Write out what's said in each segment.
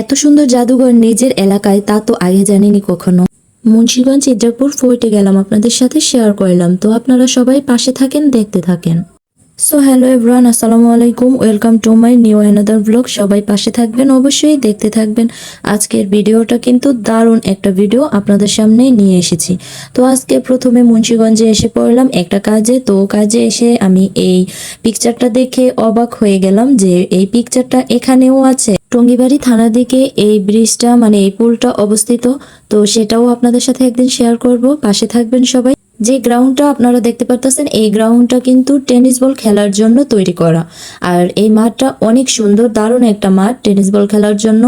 এত সুন্দর জাদুঘর নিজের এলাকায়, তা তো আগে জানিনি কখনো। মুন্সিগঞ্জ, ইদ্রাপুর ফোর্টে গেলাম, আপনাদের সাথে শেয়ার করলাম। তো আপনারা সবাই পাশে থাকেন, দেখতে থাকেন। সো হ্যালো এভরান আসসালামু আলাইকুম। Welcome to my new another blog সবাই পাশে থাকবেন, অবশ্যই দেখতে থাকবেন। আজকের ভিডিওটা কিন্তু দারুণ একটা ভিডিও আপনাদের সামনে নিয়ে এসেছি। তো আজকে প্রথমে মুন্সিগঞ্জে এসে পড়লাম একটা কাজে। তো কাজে এসে আমি এই পিকচারটা দেখে অবাক হয়ে গেলাম যে এই পিকচারটা এখানেও আছে। টঙ্গিবাড়ি থানার দিকে এই ব্রিজটা মানে এই পুলটা অবস্থিত, তো সেটাও আপনাদের সাথে একদিন শেয়ার করব। পাশে থাকবেন সবাই। যে গ্রাউন্ডটা আপনারা দেখতে পারতেছেন, এই গ্রাউন্ডটা কিন্তু টেনিস বল খেলার জন্য তৈরি করা। আর এই মাঠটা অনেক সুন্দর, দারুণ একটা মাঠ টেনিস বল খেলার জন্য।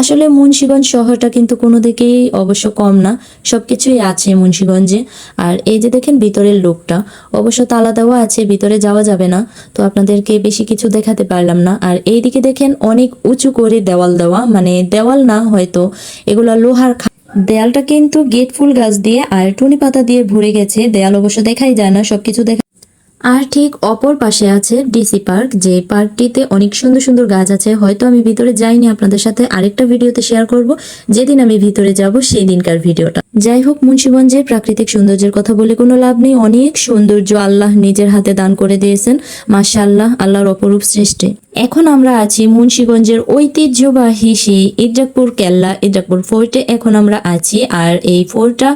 আসলে মুন্সিগঞ্জ শহরটা কিন্তু কোনো দিকেই অবশ্য কম না, সবকিছুই আছে মুন্সিগঞ্জে। আর এই যে দেখেন ভিতরের লোকটা, অবশ্য তালা দেওয়া আছে, ভিতরে যাওয়া যাবে না। তো আপনাদেরকে বেশি কিছু দেখাতে পারলাম না। আর এইদিকে দেখেন অনেক উঁচু করে দেওয়াল দেওয়া মানে দেওয়াল না হয়তো, এগুলা লোহার দেয়ালটা কিন্তু গেট ফুল গাছ দিয়ে আর টুনি পাতা দিয়ে ভরে গেছে। দেয়াল অবশ্য দেখাই যায় না, সবকিছু দেখা আর ঠিক অপর পাশে আছে ডিসি পার্ক, যে পার্কটিতে অনেক সুন্দর সুন্দর গাছ আছে। হয়তো আমি ভিতরে যাইনি, আপনাদের সাথে আরেকটা ভিডিওতে শেয়ার করব। যেদিন আমি ভিতরে যাব সেই দিনকার ভিডিওটা। যাই হোক, মুন্সিগঞ্জের প্রাকৃতিক সৌন্দর্যের কথা বলে কোনো লাভ নেই। অনেক সৌন্দর্য আল্লাহ নিজের হাতে দান করে দিয়েছেন। মাশাআল্লাহ, আল্লাহর অপরূপ সৃষ্টি। এখন আমরা আছি মুন্সীগঞ্জের ঐতিহ্যবাহী সেই ইদ্রাকপুর কেল্লা ইদ্রাকপুর ফোর্টে। এখন আমরা আছি আর এই ফোর্টটা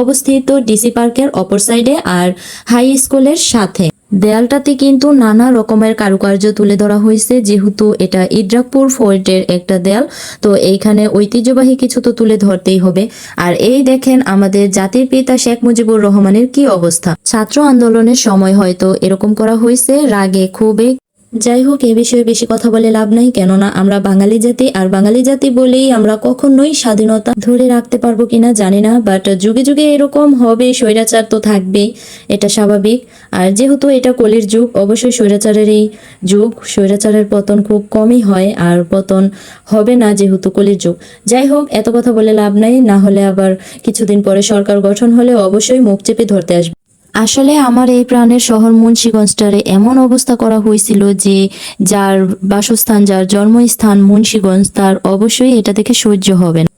অবস্থিত ডিসি পার্কের অপর সাইডে আর হাই স্কুলের সাথে। দেয়ালটাতে কিন্তু নানা রকমের কারুকার্য তুলে ধরা হয়েছে, যেহেতু এটা ইদ্রাকপুর ফোর্টের একটা দেয়াল, তো এইখানে ঐতিহ্যবাহী কিছু তো তুলে ধরতেই হবে। আর এই দেখেন আমাদের জাতির পিতা শেখ মুজিবুর রহমানের কি অবস্থা। ছাত্র আন্দোলনের সময় হয়তো এরকম করা হয়েছে, রাগে ক্ষোভে যাই হোক এ বিষয়ে বেশি কথা বলে লাভ নাই, কেননা আমরা বাঙালি জাতি, আর বাঙালি জাতি বলেই আমরা কখনোই স্বাধীনতা ধরে রাখতে পারব কিনা জানি না বাট যুগে যুগে এরকম হবে, স্বৈরাচার তো থাকবেই, এটা স্বাভাবিক। আর যেহেতু এটা কলির যুগ, অবশ্যই স্বৈরাচারের এই যুগ, স্বৈরাচারের পতন খুব কমই হয়, আর পতন হবে না যেহেতু কলির যুগ। যাই হোক এত কথা বলে লাভ নাই, না হলে আবার কিছুদিন পরে সরকার গঠন হলে অবশ্যই মুখ চেপে ধরতে আসবে। আসলে আমার এই প্রাণের শহর মুন্সিগঞ্জটারে এমন অবস্থা করা হয়েছিল যে যার বাসস্থান, যার জন্মস্থান মুন্সিগঞ্জ, তার অবশ্যই এটা দেখে সহ্য হবে না।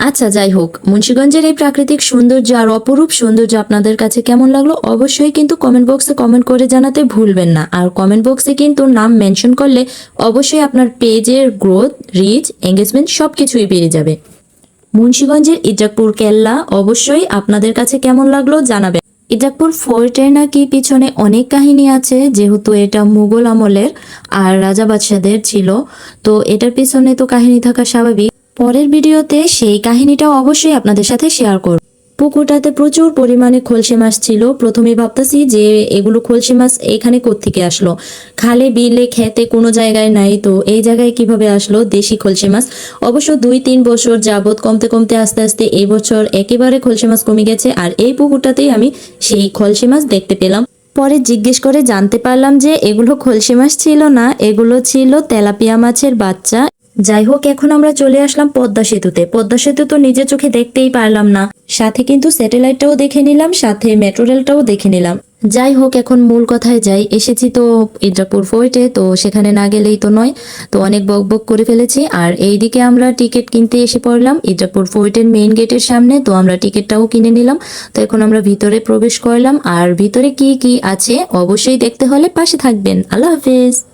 আচ্ছা যাই হোক, মুন্সিগঞ্জের এই প্রাকৃতিক সৌন্দর্য আর অপরূপ সৌন্দর্য আপনাদের কাছে কেমন লাগল অবশ্যই কিন্তু কমেন্ট বক্সে কমেন্ট করে জানাতে ভুলবেন না। আর কমেন্ট বক্সে কিন্তু নাম মেনশন করলে অবশ্যই আপনার পেজের গ্রোথ, রিচ, এঙ্গেজমেন্ট সব কিছুই বেড়ে যাবে। মুন্সীগঞ্জের ইজাকপুর কেল্লা অবশ্যই আপনাদের কাছে কেমন লাগল জানাবেন। ইজাকপুর ফোর্টের নাকি পিছনে অনেক কাহিনী আছে, যেহেতু এটা মুঘল আমলের আর রাজা বাদশাদের ছিল। তো এটার পিছনে তো কাহিনী থাকা স্বাভাবিক। পরের ভিডিওতে সেই কাহিনীটা অবশ্যই আপনাদের সাথে শেয়ার করব। পুকুরটাতে প্রচুর পরিমাণে খলসে মাছ ছিল। প্রথমে ভাবতেছি যে এগুলো খলসে মাছ এখানে কোত্থেকে আসলো? খালে, বিলে খেতে কোনো জায়গায় নাই, তো এই জায়গায় কীভাবে আসলো দেশি খলসে মাছ? অবশ্য দুই তিন বছর যাবত কমতে কমতে আস্তে আস্তে এই বছর একেবারে খলসে মাছ কমে গেছে, আর এই পুকুরটাতেই আমি সেই খলসে মাছ দেখতে পেলাম। পরে জিজ্ঞেস করে জানতে পারলাম যে এগুলো খলসে মাছ ছিল না, এগুলো ছিল তেলাপিয়া মাছের বাচ্চা। যাই হোক এখন আমরা চলে আসলাম পদ্মা সেতুতে। পদ্মা সেতু তো নিজের চোখে দেখতেই পারলাম না। সাথে কিন্তু স্যাটেলাইটটাও দেখে নিলাম, সাথে মেট্রো রেলটাও দেখে নিলাম। যাই হোক এখন মূল কথায় যাই। এসেছি তো ইদ্রাপুর ফোর্টে, তো সেখানে না গেলেই তো নয়। তো অনেক বক বক করে ফেলেছি। আর এইদিকে আমরা টিকিট কিনতে এসে পড়লাম ইদ্রাপুর ফোর্টের মেইন গেটের সামনে, তো আমরা টিকিটটাও কিনে নিলাম। তো এখন আমরা ভিতরে প্রবেশ করলাম। আর ভিতরে কি কি আছে, অবশ্যই দেখতে হলে পাশে থাকবেন। আল্লাহ হাফেজ।